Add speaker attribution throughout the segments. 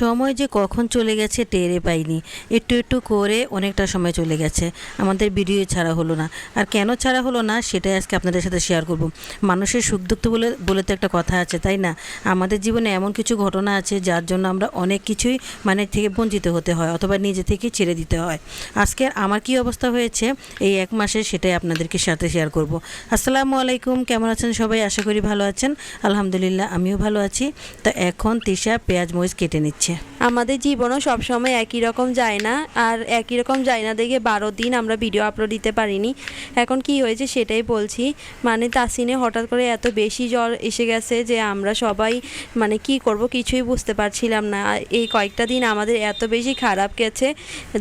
Speaker 1: সময় যে কখন চলে গেছে টেরে পাইনি। একটু একটু করে অনেকটা সময় চলে গেছে। আমাদের ভিডিও ছাড়া হলো না। আর কেন ছাড়া হলো না, সেটাই আজকে আপনাদের সাথে শেয়ার করব। মানুষের সুখ দুঃখ বলে বলে তো একটা কথা আছে, তাই না? আমাদের জীবনে এমন কিছু ঘটনা আছে, যার জন্য আমরা অনেক কিছুই মানে থেকে বঞ্চিত হতে হয়, অথবা নিজে থেকে ছেড়ে দিতে হয়। আজকে আমার কি অবস্থা হয়েছে, এই এক মাসে সেটাই আপনাদেরকে সাথে শেয়ার করব। আসসালামু আলাইকুম, কেমন আছেন সবাই? আশা করি ভালো আছেন। আলহামদুলিল্লাহ, আমিও ভালো আছি। তো এখন তিশা পেঁয়াজ মরিচ কেটে নিচ্ছে। удачи!
Speaker 2: আমাদের জীবনও সবসময় একই রকম যায় না, আর একই রকম যায় না দেখে বারো দিন আমরা ভিডিও আপলোড দিতে পারিনি। এখন কি হয়েছে সেটাই বলছি। মানে তাসিনে হঠাৎ করে এত বেশি জ্বর এসে গেছে যে আমরা সবাই মানে কি করব কিছুই বুঝতে পারছিলাম না। এই কয়েকটা দিন আমাদের এত বেশি খারাপ গেছে,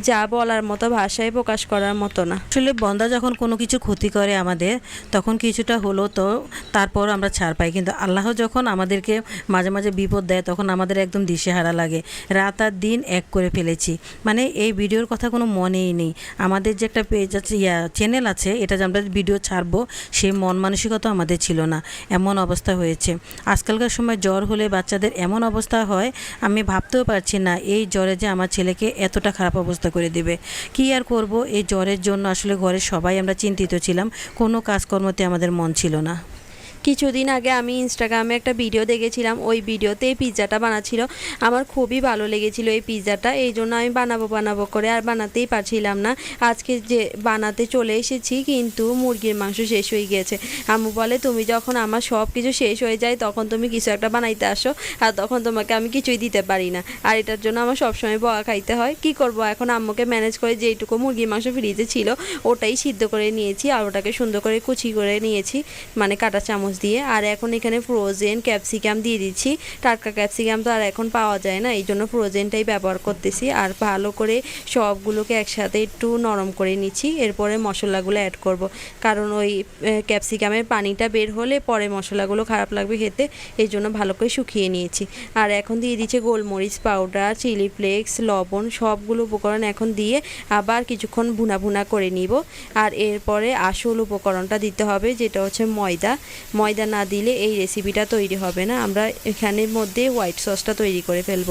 Speaker 2: যা বলার মতো ভাষায় প্রকাশ করার মতো না।
Speaker 1: আসলে বন্দা যখন কোনো কিছু ক্ষতি করে আমাদের, তখন কিছুটা হলো তো, তারপর আমরা ছাড় পাই। কিন্তু আল্লাহ যখন আমাদেরকে মাঝে মাঝে বিপদ দেয়, তখন আমাদের একদম দিশেহারা লাগে। রাত আর দিন এক করে ফেলেছি। মানে এই ভিডিওর কথা কোনো মনেই নেই। আমাদের যে একটা পেজ আছে, ইয়া চ্যানেল আছে, এটা যে আমরা ভিডিও ছাড়বো, সেই মন মানসিকতা আমাদের ছিল না। এমন অবস্থা হয়েছে। আজকালকার সময় জ্বর হলে বাচ্চাদের এমন অবস্থা হয়, আমি ভাবতেও পারছি না এই জ্বরে যে আমার ছেলেকে এতটা খারাপ অবস্থা করে দেবে। কি আর করব? এই জ্বরের জন্য আসলে ঘরের সবাই আমরা চিন্তিত ছিলাম। কোনো কাজকর্মতে আমাদের মন ছিল না।
Speaker 2: কিছুদিন আগে আমি ইনস্টাগ্রামে একটা ভিডিও দেখেছিলাম, ওই ভিডিওতে এই পিৎজাটা বানাচ্ছিল। আমার খুবই ভালো লেগেছিল এই পিৎজাটা এই জন্য আমি বানাবো বানাবো করে আর বানাতেই পারছিলাম না। আজকে যে বানাতে চলে এসেছি কিন্তু মুরগির মাংস শেষ হয়ে গিয়েছে। আম্মু বলে, তুমি যখন আমার সব কিছু শেষ হয়ে যায়, তখন তুমি কিছু একটা বানাইতে আসো আর তখন তোমাকে আমি কিছুই দিতে পারি না। আর এটার জন্য আমার সবসময় বকা খাইতে হয়। কি করব? এখন আম্মুকে ম্যানেজ করে যেইটুকু মুরগির মাংস ফ্রিজে ছিল, ওটাই সিদ্ধ করে নিয়েছি আর ওটাকে সুন্দর করে কুচি করে নিয়েছি মানে কাটা চামচ দিয়ে, আর এখন এখানে ফ্রোজেন ক্যাপসিকাম দিয়ে দিচ্ছি। টাটকা ক্যাপসিকাম তো আর এখন পাওয়া যায় না এই জন্য ফ্রোজেনটাই ব্যবহার করতেছি। আর ভালো করে সবগুলোকে একসাথে একটু নরম করে নিচ্ছি, এরপরে মশলাগুলো অ্যাড করব। কারণ ওই ক্যাপসিকামের পানিটা বের হলে পরে মশলাগুলো খারাপ লাগবে খেতে এই জন্য ভালো করে শুকিয়ে নিয়েছি। আর এখন দিয়ে দিচ্ছে গোলমরিচ পাউডার চিলি ফ্লেক্স লবণ, সবগুলো উপকরণ এখন দিয়ে আবার কিছুক্ষণ ভুনা ভুনা করে নিব। আর এরপরে আসল উপকরণটা দিতে হবে, যেটা হচ্ছে ময়দা। ময়দা না দিলে এই রেসিপিটা তৈরি হবে না। আমরা এখানের মধ্যে হোয়াইট সসটা তৈরি করে ফেলব।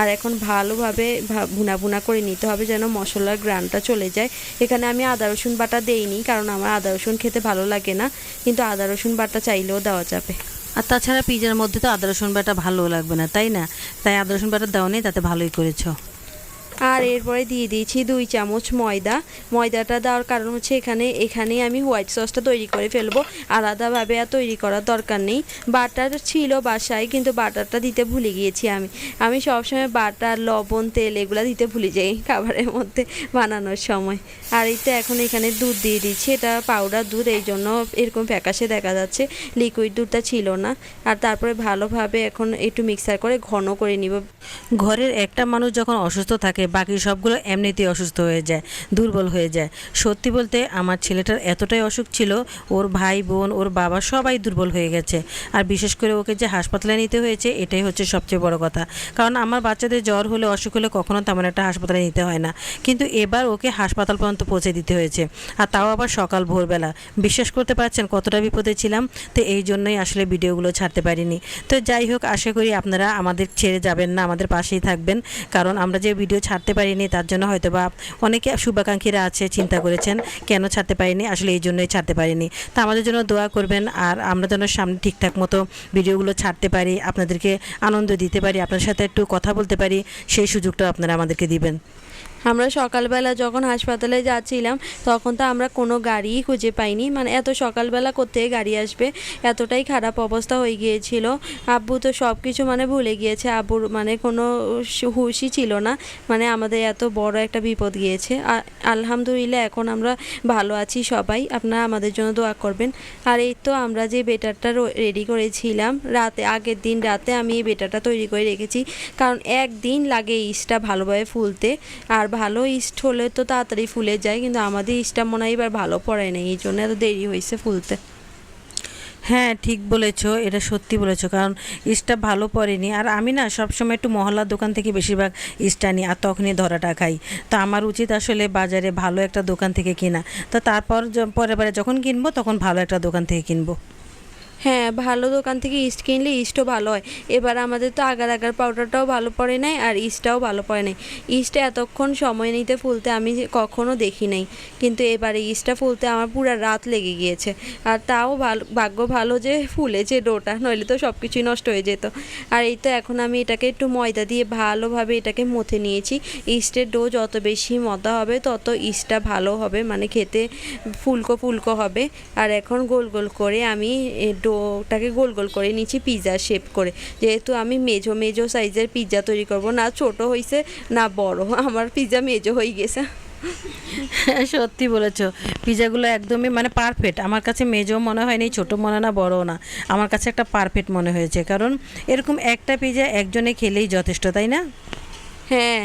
Speaker 2: আর এখন ভালোভাবে ভুনা ভুনা করে নিতে হবে যেন মশলার গ্রানটা চলে যায়। এখানে আমি আদা, রসুন বাটা দেইনি কারণ আমার আদা, রসুন খেতে ভালো লাগে না। কিন্তু আদা, রসুন বাটা চাইলেও দেওয়া যাবে।
Speaker 1: আর তাছাড়া পিজার মধ্যে তো আদা, রসুন বাটা ভালো লাগবে না, তাই না? তাই আদা, রসুন বাটা দেওয়া নেই তাতে ভালোই করেছ।
Speaker 2: আর এরপরে দিয়ে দিয়েছি দুই চামচ ময়দা। ময়দাটা দেওয়ার কারণ হচ্ছে এখানে, এখানেই আমি হোয়াইট সসটা তৈরি করে ফেলব। আলাদাভাবে আর তৈরি করার দরকার নেই। বাটার ছিল বাসায়, কিন্তু বাটারটা দিতে ভুলে গিয়েছি আমি। আমি সবসময় বাটার লবণ, তেল এগুলো দিতে ভুলে যাই খাবারের মধ্যে বানানোর সময়। আর এই তো এখন এখানে দুধ দিয়ে দিচ্ছি। এটা পাউডার দুধ, এই জন্য এরকম ফ্যাকাশে দেখা যাচ্ছে। লিকুইড দুধটা ছিল না। আর তারপরে ভালোভাবে এখন একটু মিক্সার করে ঘন করে নিব।
Speaker 1: ঘরের একটা মানুষ যখন অসুস্থ থাকে বাকি সবগুলো এমনিতেই অসুস্থ হয়ে যায়, দুর্বল হয়ে যায়। সত্যি বলতে আমার ছেলেটার এতটাই অসুখ ছিল, ওর ভাই, বোন, ওর বাবা সবাই দুর্বল হয়ে গেছে। আর বিশেষ করে ওকে যে হাসপাতালে নিতে হয়েছে, এটাই হচ্ছে সবচেয়ে বড় কথা। কারণ আমার বাচ্চাদের জ্বর হলে, অসুখ হলে কখনো তেমন একটা হাসপাতালে নিতে হয় না। কিন্তু এবার ওকে হাসপাতাল পর্যন্ত পৌঁছে দিতে হয়েছে। আর তাও আবার সকাল ভোরবেলা। বিশ্বাস করতে পারছেন কতটা বিপদে ছিলাম? তো এই জন্যই আসলে ভিডিওগুলো ছাড়তে পারিনি। তো যাই হোক, আশা করি আপনারা আমাদের ছেড়ে যাবেন না, আমাদের পাশেই থাকবেন। কারণ আমরা যে ভিডিও ছাড়তে পারিনি, তার জন্য হয়তো বা অনেকে শুভাকাঙ্ক্ষীরা আছে, চিন্তা করেছেন কেন ছাড়তে পারিনি, আসলে এই জন্যই ছাড়তে পারিনি। তা আমাদের জন্য দোয়া করবেন আর আমরা যেন সামনে ঠিকঠাক মতো ভিডিওগুলো ছাড়তে পারি, আপনাদেরকে আনন্দ দিতে পারি, আপনার সাথে একটু কথা বলতে পারি, সেই সুযোগটা আপনারা আমাদেরকে দিবেন।
Speaker 2: আমরা সকালবেলা যখন হাসপাতালে যাচ্ছিলাম, তখন তো আমরা কোনো গাড়িই খুঁজে পাইনি। মানে এত সকালবেলা কোথায় গাড়ি আসবে? এতটাই খারাপ অবস্থা হয়ে গিয়েছিল। আব্বু তো সব কিছু মানে ভুলে গিয়েছে। আব্বুর মানে কোনো হুঁশই ছিল না। মানে আমাদের এত বড় একটা বিপদ গিয়েছে। আলহামদুলিল্লাহ এখন আমরা ভালো আছি সবাই। আপনারা আমাদের জন্য দোয়া করবেন। আর এই তো আমরা যে বেটারটা রেডি করেছিলাম, রাতে, আগের দিন রাতে আমি এই বেটারটা তৈরি করে রেখেছি। কারণ একদিন লাগে ইস্টটা ভালোভাবে ফুলতে। আর ভালো ইস্ট হলে তো তাড়াতাড়ি ফুলে যায়, কিন্তু আমাদের ইস্টটা মনে হয় এবার ভালো পড়ে না এই জন্য এত দেরি হয়েছে ফুলতে।
Speaker 1: হ্যাঁ ঠিক বলেছ, এটা সত্যি বলেছ, কারণ ইস্টটা ভালো পড়েনি। আর আমি না সবসময় একটু মহল্লার দোকান থেকে বেশিরভাগ ইস্টটা নিই আর তখনই ধরাটা খাই। তো আমার উচিত আসলে বাজারে ভালো একটা দোকান থেকে কেনা। তো তারপর বারে যখন কিনবো, তখন ভালো একটা দোকান থেকে কিনবো।
Speaker 2: হ্যাঁ ভালো দোকান থেকে ইস্ট কিনলে ইস্টও ভালো হয়। এবার আমাদের তো আগার আগার পাউডারটাও ভালো পড়ে নাই আর ইস্টটাও ভালো পড়ে নাই। ইস্টে এতক্ষণ সময় নিতে ফুলতে আমি কখনো দেখি নাই। কিন্তু এবারে ইস্টটা ফুলতে আমার পুরো রাত লেগে গিয়েছে। আর তাও ভালো, ভাগ্য ভালো যে ফুলেছে ডোটা, নইলে তো সব কিছুই নষ্ট হয়ে যেত। আর এই তো এখন আমি এটাকে একটু ময়দা দিয়ে ভালোভাবে এটাকে মথে নিয়েছি। ইস্টের ডো যত বেশি মতা হবে, তত ইস্টটা ভালো হবে। মানে খেতে ফুলকো ফুলকো হবে। আর এখন গোল গোল করে আমি এ ডোটাকে গোল গোল করে নিচ্ছি পিৎজা শেপ করে। যেহেতু আমি মেজো মেজো সাইজের পিৎজা তৈরি করব, না ছোট হয়েছে না বড়, আমার পিৎজা মেজো হয়ে গেছে।
Speaker 1: সত্যি বলেছ পিজাগুলো একদমই মানে পারফেক্ট আমার কাছে মেজও মনে হয়নি, ছোট মনে না, বড়ও না। আমার কাছে একটা পারফেক্ট মনে হয়েছে, কারণ এরকম একটা পিজা একজনে খেলেই যথেষ্ট, তাই না?
Speaker 2: হ্যাঁ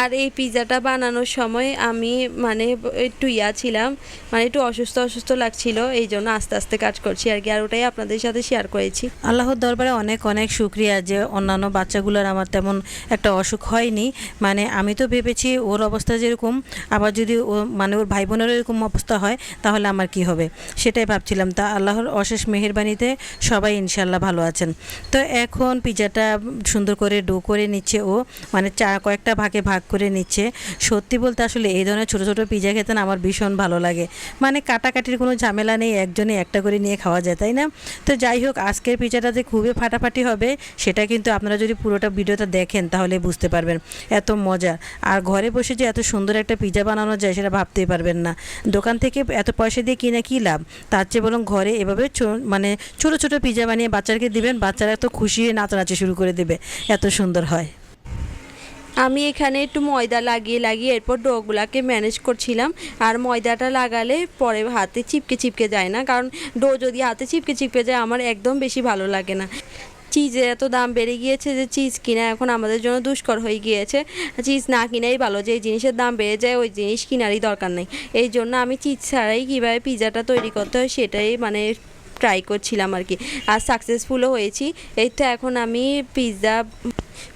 Speaker 2: আর এই পিৎজাটা বানানোর সময় আমি মানে একটু ইয়া ছিলাম মানে একটু অসুস্থ অসুস্থ লাগছিল, এই জন্য আস্তে আস্তে কাজ করছি আর কি, আর ওটাই আপনাদের সাথে শেয়ার করেছি।
Speaker 1: আল্লাহর দরবারে অনেক অনেক শুক্রিয়া যে অন্যান্য বাচ্চাগুলোর আমার তেমন একটা অসুখ হয়নি। মানে আমি তো ভেবেছি ওর অবস্থা যেরকম, আবার যদি ও মানে ওর ভাই বোনেরও এরকম অবস্থা হয়, তাহলে আমার কি হবে? সেটাই ভাবছিলাম। তা আল্লাহর অশেষ মেহেরবানিতে সবাই ইনশাল্লাহ ভালো আছেন। তো এখন পিজাটা সুন্দর করে ডো করে নিচ্ছে ও মানে চা কয়েকটা ভাগে ভাগ করে নিচ্ছে। সত্যি বলতে আসলে এই ধরনের ছোটো ছোটো পিজা খেতে না আমার ভীষণ ভালো লাগে। মানে কাটাকাটির কোনো ঝামেলা নেই, একজনে একটা করে নিয়ে খাওয়া যায়, তাই না? তো যাই হোক, আজকের পিজাটা যে খুবই ফাটাফাটি হবে, সেটা কিন্তু আপনারা যদি পুরোটা ভিডিওটা দেখেন তাহলে বুঝতে পারবেন। এত মজা। আর ঘরে বসে যে এত সুন্দর একটা পিজা বানানো যায়, সেটা ভাবতেই পারবেন না। দোকান থেকে এত পয়সা দিয়ে কিনে কী লাভ? তার চেয়ে বরং ঘরে এভাবে মানে ছোটো ছোটো পিজা বানিয়ে বাচ্চাকে দিবেন, বাচ্চারা তো খুশি নাচানাচি শুরু করে দেবে। এত সুন্দর হয়।
Speaker 2: আমি এখানে একটু ময়দা লাগিয়ে লাগিয়ে এরপর ডোগুলাকে ম্যানেজ করছিলাম। আর ময়দাটা লাগালে পরে হাতে চিপকে চিপকে যায় না। কারণ ডো যদি হাতে চিপকে চিপকে যায়, আমার একদম বেশি ভালো লাগে না। চিজের এত দাম বেড়ে গিয়েছে যে চিজ কিনা এখন আমাদের জন্য দুষ্কর হয়ে গিয়েছে। চিজ না কিনাই ভালো, যে জিনিসের দাম বেড়ে যায়, ওই জিনিস কিনারই দরকার নেই। এই জন্য আমি চিজ ছাড়াই কীভাবে পিৎজাটা তৈরি করতে হয়, সেটাই মানে ট্রাই করছিলাম আর কি। আর সাকসেসফুলও হয়েছি। এই তো এখন আমি পিৎজা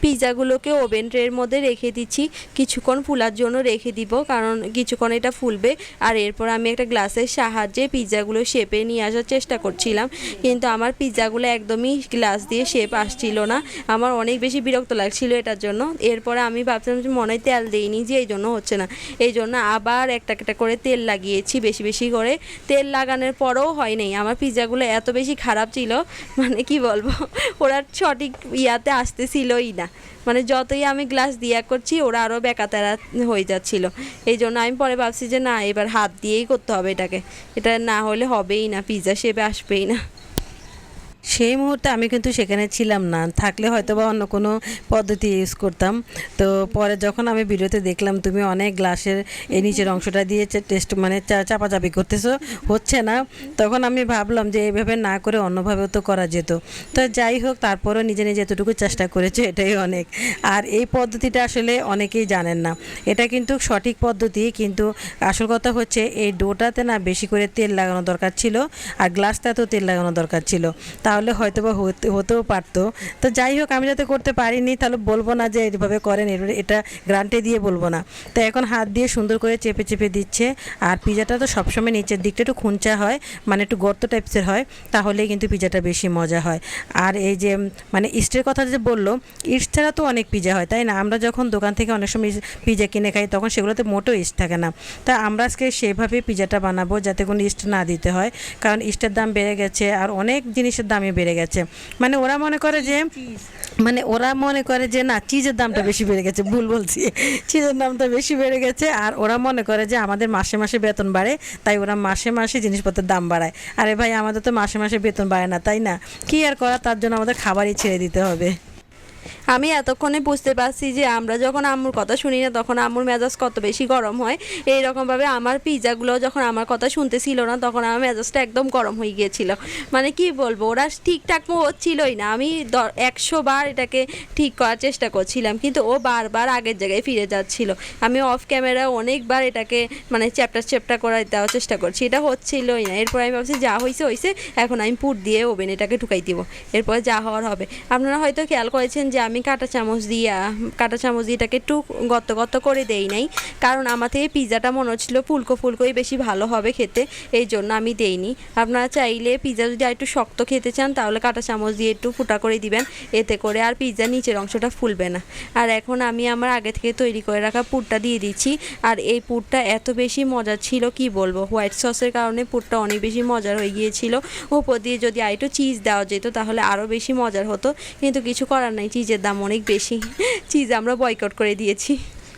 Speaker 2: পিৎজাগুলোকে ওভেন ট্রের মধ্যে রেখে দিচ্ছি। কিছুক্ষণ ফুলার জন্য রেখে দিব, কারণ কিছুক্ষণ এটা ফুলবে। আর এরপর আমি একটা গ্লাসের সাহায্যে পিৎজাগুলো শেপে নিয়ে আসার চেষ্টা করছিলাম। কিন্তু আমার পিৎজাগুলো একদমই গ্লাস দিয়ে শেপ আসছিল না। আমার অনেক বেশি বিরক্ত লাগছিল এটার জন্য। এরপরে আমি ভাবছিলাম যে মনে তেল দিইনি যে এই জন্য হচ্ছে না। এই জন্য আবার একটা একটা করে তেল লাগিয়েছি বেশি বেশি করে। তেল লাগানোর পরেও হয় নাই। আমার পিৎজাগুলো এত বেশি খারাপ ছিল মানে কি বলব, ওরা সঠিক ইয়াতে আসতেছিলই না। মানে যতই আমি গ্লাস দিয়া করছি, ওরা আরও বেকাতারা হয়ে যাচ্ছিল। এই জন্য আমি পরে ভাবছি যে না, এবার হাত দিয়েই করতে হবে এটাকে। এটা না হলে হবেই না পিৎজা শেপে আসবেই না।
Speaker 1: সেই মুহূর্তে আমি কিন্তু সেখানে ছিলাম না। থাকলে হয়তো বা অন্য কোনো পদ্ধতি ইউজ করতাম। তো পরে যখন আমি ভিডিওতে দেখলাম তুমি অনেক গ্লাসের এই নিচের অংশটা দিয়ে টেস্ট মানে চাপাচাপি করতেছো, হচ্ছে না? তখন আমি ভাবলাম যে এইভাবে না করে অন্যভাবেও তো করা যেত। তো যাই হোক, তারপরেও নিজে নিজে এতটুকু চেষ্টা করেছে, এটাই অনেক। আর এই পদ্ধতিটা আসলে অনেকেই জানেন না। এটা কিন্তু সঠিক পদ্ধতি, কিন্তু আসল কথা হচ্ছে এই ডোটাতে না বেশি করে তেল লাগানো দরকার ছিল, আর গ্লাসটাতেও তেল লাগানো দরকার ছিল। তাহলে হয়তো বা হতে, হতেও পারতো। তো যাই হোক, আমি যাতে করতে পারিনি, তাহলে বলব না যে এইভাবে করেন এটা গ্রান্টে দিয়ে বলব না। তো এখন হাত দিয়ে সুন্দর করে চেপে চেপে দিচ্ছে। আর পিজাটা তো সবসময় নিচের দিকটা একটু খুঞ্চা হয় মানে একটু গর্ত টাইপসের হয়, তাহলেই কিন্তু পিজাটা বেশি মজা হয়। আর এই যে মানে ইস্টের কথা যে বলল, ইস্ট ছাড়া তো অনেক পিজা হয়, তাই না? আমরা যখন দোকান থেকে অনেক সময় পিজা কিনে খাই, তখন সেগুলোতে মোটেও ইস্ট থাকে না। তা আমরা আজকে সেভাবে পিজাটা বানাবো, যাতে কোনো ইস্ট না দিতে হয়, কারণ ইস্টের দাম বেড়ে গেছে, আর অনেক জিনিসের দামই বেড়ে গেছে। মানে ওরা মনে করে যে মানে ওরা মনে করে যে না চিজের দামটা বেশি বেড়ে গেছে ভুল বলছি। চিজের দামটা বেশি বেড়ে গেছে। আর ওরা মনে করে যে আমাদের মাসে মাসে বেতন বাড়ে তাই ওরা মাসে মাসে জিনিসপত্রের দাম বাড়ায়। আরে ভাই আমাদের তো মাসে মাসে বেতন বাড়ে না তাই না? কি আর করা তার জন্য আমাদের খাবারই ছেড়ে দিতে হবে।
Speaker 2: আমি এতক্ষণে বুঝতে পারছি যে আমরা যখন আম্মুর কথা শুনি না, তখন আম্মুর মেজাজ কত বেশি গরম হয়। এইরকমভাবে আমার পিৎজাগুলো যখন আমার কথা শুনতেছিল না, তখন আমার মেজাজটা একদম গরম হয়ে গিয়েছিল। মানে কি বলব, ওরা ঠিকঠাক হচ্ছিলই না। আমি একশো বার এটাকে ঠিক করার চেষ্টা করছিলাম, কিন্তু ও বারবার আগের জায়গায় ফিরে যাচ্ছিল। আমি অফ ক্যামেরা অনেকবার এটাকে মানে চ্যাপ্টার চ্যাপ্টার করে দেওয়ার চেষ্টা করছি। এটা হচ্ছিলই না। এরপর আমি ভাবছি, যা হয়েছে হয়েছে এখন আমি পুট দিয়ে ওভেন এটাকে ঢুকাই দিব। এরপর যা হওয়ার হবে। আপনারা হয়তো খেয়াল করেছেন যে আমি কাঁটা চামচ দিয়ে, কাঁটা চামচ দিয়ে এটাকে একটু গত্ত গত্ত করে দেই নাই। কারণ আমার থেকে পিৎজাটা মনে হচ্ছিল ফুলকো ফুলকোই বেশি ভালো হবে খেতে, এই জন্য আমি দেইনি। আপনারা চাইলে পিৎজা যদি আর একটু শক্ত খেতে চান, তাহলে কাঁটা চামচ দিয়ে একটু ফুটা করে দিবেন। এতে করে আর পিৎজার নিচের অংশটা ফুলবে না। আর এখন আমি আমার আগে থেকে তৈরি করে রাখা পুরটা দিয়ে দিচ্ছি। আর এই পুরটা এত বেশি মজার ছিল, কি বলব? হোয়াইট সসের কারণে পুরটা অনেক বেশি মজার হয়ে গিয়েছিল। উপর দিয়ে যদি আর একটু চিজ দেওয়া যেত, তাহলে আরও বেশি মজার হতো। কিন্তু কিছু করার নাই চিজের দাম অনেক বেশি। চিজ আমরা বয়কট করে দিয়েছি।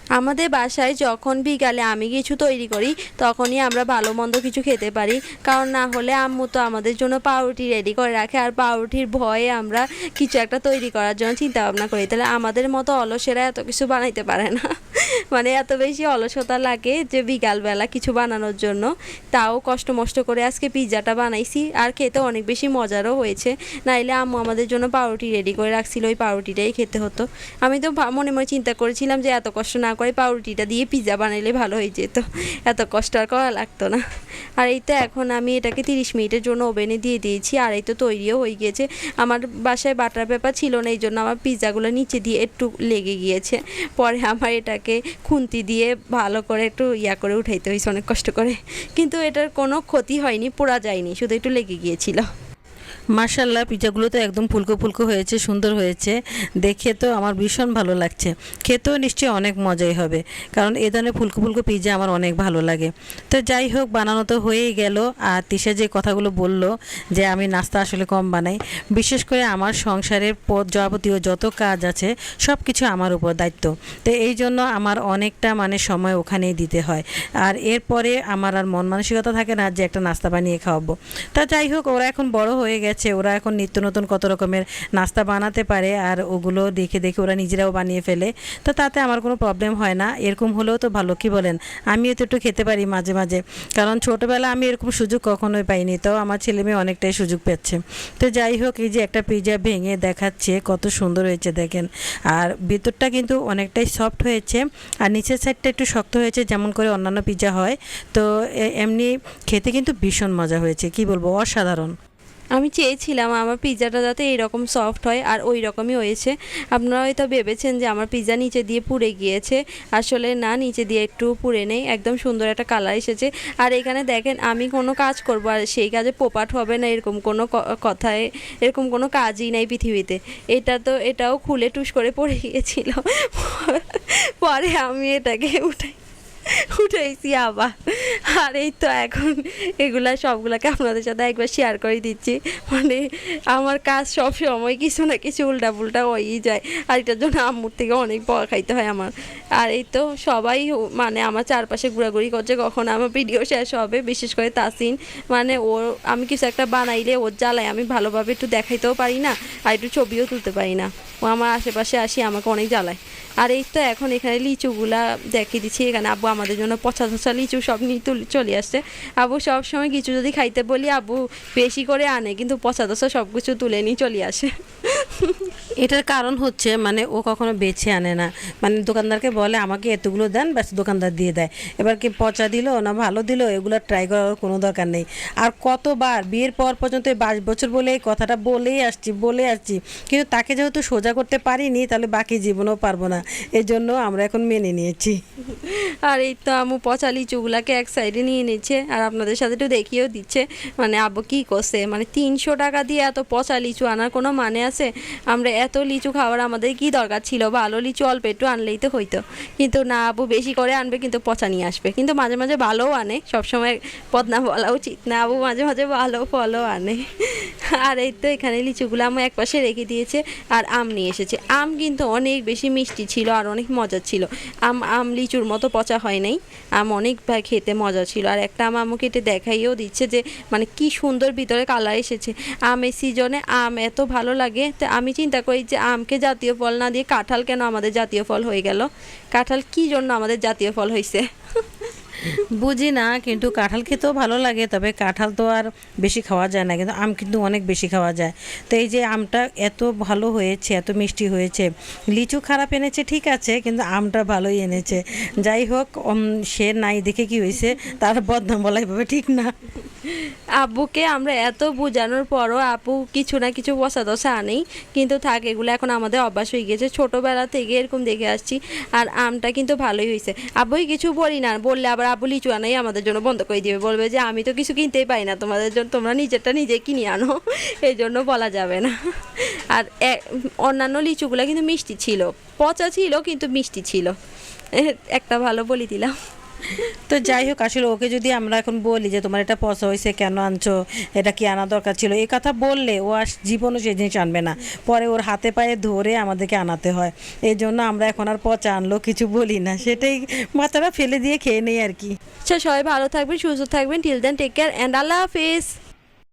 Speaker 2: আমাদের বাসায় যখন বিকালে আমি কিছু তৈরি করি, তখনই আমরা ভালো মন্দ কিছু খেতে পারি। কারণ না হলে আম্মু তো আমাদের জন্য পাউরুটি রেডি করে রাখে আর পাউরুটির ভয়ে আমরা কিছু একটা তৈরি করার জন্য চিন্তা ভাবনা করি। তাহলে আমাদের মতো অলসেরা এত কিছু বানাইতে পারে না। মানে এত বেশি অলসতা লাগে যে বিকালবেলা কিছু বানানোর জন্য। তাও কষ্ট মষ্ট করে আজকে পিৎজাটা বানাইছি আর খেতে অনেক বেশি মজারও হয়েছে। নাইলে আম্মু আমাদের জন্য পাউরুটি রেডি করে রাখছিল, ওই পাউরুটিটাই খেতে হতো। আমি তো মনে মনে চিন্তা করেছিলাম যে এত কষ্ট না করে পাউরুটিটা দিয়ে পিৎজা বানাইলে ভালো হয়ে যেত। এত কষ্ট আর করা লাগতো না। আর এই তো এখন আমি এটাকে তিরিশ মিনিটের জন্য ওভেনে দিয়ে দিয়েছি, আর এই তো তৈরিও হয়ে গিয়েছে। আমার বাসায় বাটার পেপার ছিল না, এই জন্য আমার পিৎজাগুলো নিচে দিয়ে একটু লেগে গিয়েছে। পরে আমার এটাকে খুন্তি দিয়ে ভালো করে একটু ইয়া করে উঠাইতে হয়েছে, অনেক কষ্ট করে। কিন্তু এটার কোনো ক্ষতি হয়নি, পোড়া যায়নি, শুধু একটু লেগে গিয়েছিল।
Speaker 1: মার্শাল্লাহ পিজাগুলো তো একদম ফুলকো ফুলকো হয়েছে, সুন্দর হয়েছে। দেখে তো আমার ভীষণ ভালো লাগছে। খেতেও নিশ্চয়ই অনেক মজাই হবে, কারণ এ ধরনের ফুলকো ফুলকো পিজা আমার অনেক ভালো লাগে। তো যাই হোক, বানানো তো হয়েই গেল, আর তিশা যে কথাগুলো বলল যে আমি নাস্তা আসলে কম বানাই, বিশেষ করে আমার সংসারের যাবতীয় যত কাজ আছে সব কিছু আমার উপর দায়িত্ব। তো এই জন্য আমার অনেকটা মানে সময় ওখানেই দিতে হয়। আর এরপরে আমার আর মন মানসিকতা থাকে না যে একটা নাস্তা বানিয়ে খাওয়াবো। তা যাই হোক, ওরা এখন বড় হয়ে গেছে। ওরা এখন নিত্য নতুন কত রকমের নাস্তা বানাতে পারে আর ওগুলো দেখে দেখে ওরা নিজেরাও বানিয়ে ফেলে। তো তাতে আমার কোনো প্রবলেম হয় না। এরকম হলেও তো ভালো, কি বলেন? আমিও তো একটু খেতে পারি মাঝে মাঝে। কারণ ছোটোবেলা আমি এরকম সুযোগ কখনোই পাইনি। তো আমার ছেলে মেয়ে অনেকটাই সুযোগ পাচ্ছে তো যাই হোক, এই যে একটা পিজা ভেঙে দেখাচ্ছে, কত সুন্দর হয়েছে দেখেন। আর ভিতরটা কিন্তু অনেকটাই সফট হয়েছে আর নিচের সাইডটা একটু শক্ত হয়েছে, যেমন করে অন্যান্য পিজা হয়। তো এমনি খেতে কিন্তু ভীষণ মজা হয়েছে, কি বলব? অসাধারণ।
Speaker 2: আমি চেয়েছিলাম আমার পিৎজাটা যাতে এরকম সফট হয় আর ওই রকমই হয়েছে। আপনারা হয়তো ভেবেছেন যে আমার পিৎজা নিচে দিয়ে পুড়ে গিয়েছে। আসলে না, নিচে দিয়ে একটু পুড়ে নেই। একদম সুন্দর একটা কালার এসেছে। আর এখানে দেখেন, আমি কোনো কাজ করব আর সেই কাজে পোপাট হবে না এরকম কোনো কথায়, এরকম কোনো কাজই নাই পৃথিবীতে। এটা তো, এটাও খুলে টুস করে পড়ে গিয়েছিল। পরে আমি এটাকে উঠাই উঠেছি আবার। আর এই তো এখন এগুলা সবগুলাকে আপনাদের সাথে একবার শেয়ার করে দিচ্ছি। মানে আমার কাজ সব সময় কিছু না কিছু উল্টা পুল্টা হয়েই যায়। আর এটার জন্য আম্মুর থেকে অনেক পড়া খাইতে হয় আমার। আর এই তো সবাই মানে আমার চারপাশে ঘোরাঘুরি করছে, কখন আমার ভিডিও শেষ হবে, বিশেষ করে তাসিন। মানে ওর আমি কিছু একটা বানাইলে ওর জ্বালায় আমি ভালোভাবে একটু দেখাইতেও পারি না, আর একটু ছবিও তুলতে পারি না। ও আমার আশেপাশে আসি, আমাকে অনেক জ্বালায়। আর এই তো এখন এখানে লিচুগুলা দেখিয়ে দিচ্ছি, এখানে আব্বু আমাদের জন্য পচা ধসা লিচু সব নিয়ে চলে আসছে। আবু সব সময় কিছু যদি খাইতে বলি, আবু বেশি করে আনে, কিন্তু পচা ধসা সব কিছু তুলে নিয়ে চলে আসে।
Speaker 1: এটার কারণ হচ্ছে মানে ও কখনো বেছে আনে না। মানে দোকানদারকে বলে, আমাকে এতগুলো দেন, ব্যাস দোকানদার দিয়ে দেয়। এবার কি পচা দিল না ভালো দিল, এগুলো ট্রাই করার কোনো দরকার নেই। আর কতবার, বিয়ের পর পর্যন্ত এই বাইশ বছর বলে এই কথাটা বলেই আসছি বলে আসছি। কিন্তু তাকে যেহেতু সোজা করতে পারিনি, তাহলে বাকি জীবনেও পারব না। এই জন্য আমরা এখন মেনে নিয়েছি।
Speaker 2: আর এই তো আম্মু পচা লিচুগুলাকে এক সাইডে নিয়ে নিচ্ছে, আর আপনাদের সাথে একটু দেখিয়েও দিচ্ছে মানে আব্বু কী করছে? মানে তিনশো টাকা দিয়ে এত পচা লিচু আনার কোনো মানে আছে? আমরা এত লিচু খাওয়ার আমাদের কি দরকার ছিল? ভালো লিচু অল্প একটু আনলেই তো হইতো। কিন্তু না আব্বু বেশি করে আনবে কিন্তু পচা নিয়ে আসবে। কিন্তু মাঝে মাঝে ভালোও আনে। সবসময় বদনা বলা উচিত না আবু মাঝে মাঝে ভালো ফলও আনে। আর এই তো এখানে লিচুগুলো আম্মু এক পাশে রেখে দিয়েছে আর আম নিয়ে এসেছে। আম কিন্তু অনেক বেশি মিষ্টি ছিল আর অনেক মজার ছিল। আম আম লিচুর মতো পচা হয় নাই। আম অনেক খেতে মজা ছিল। আর একটা আম আমু কেটে দেখাইও দিচ্ছে যে মানে কি সুন্দর ভিতরে কালার এসেছে। আম এই সিজনে আম এত ভালো লাগে। তো আমি চিন্তা করি যে আমকে জাতীয় ফল না দিয়ে কাঁঠাল কেন আমাদের জাতীয় ফল হয়ে গেল? কাঁঠাল কি জন্য আমাদের জাতীয় ফল হয়েছে
Speaker 1: বুঝি না, কিন্তু কাঁঠাল খেতেও ভালো লাগে, তবে কাঁঠাল তো আর বেশি খাওয়া যায় না, কিন্তু আম কিন্তু অনেক বেশি খাওয়া যায়। তো এই যে আমটা এত ভালো হয়েছে, এত মিষ্টি হয়েছে, লিচু খারাপ এনেছে ঠিক আছে, কিন্তু আমটা ভালোই এনেছে। যাই হোক সে নাই দেখে কি হয়েছে, তার বদনাম বলাই ভাবে ঠিক না।
Speaker 2: আব্বুকে আমরা এত বোঝানোর পরও আপু কিছু না কিছু বসা দশা আনেই, কিন্তু থাক, এগুলো এখন আমাদের অভ্যাস হয়ে গেছে। ছোটোবেলা থেকে এরকম দেখে আসছি, আর আমটা কিন্তু ভালোই হয়েছে। আব্বুই কিছু বলি না, বললে আবার লিচু আনাই আমাদের জন্য বন্ধ করে দিবে। বলবে যে, আমি তো কিছু কিনতেই পাই না। তোমাদের জন্য তোমরা নিজেরটা নিজে কিনে আনো। এই জন্য বলা যাবে না। আর অন্যান্য লিচুগুলো কিন্তু মিষ্টি ছিল। পচা ছিল, কিন্তু মিষ্টি ছিল। একটা ভালো বলি দিলাম।
Speaker 1: তো যাই হোক, আসলে ওকে যদি আমরা এখন বলি যে, তোমার এটা পচা হয়েছে কেন আনছো? এটা কি আনা দরকার ছিল? এই কথা বললে ও আর জীবনও সেই জিনিস আনবে না। পরে ওর হাতে পায়ে ধরে আমাদেরকে আনাতে হয়। এই জন্য আমরা এখন আর পচা আনলো কিছু বলি না। সেটাই বাচ্চারা ফেলে দিয়ে খেয়ে নেই আর কি।
Speaker 2: আচ্ছা সবাই ভালো থাকবেন, সুস্থ থাকবেন। Till then take care and Allah Hafiz.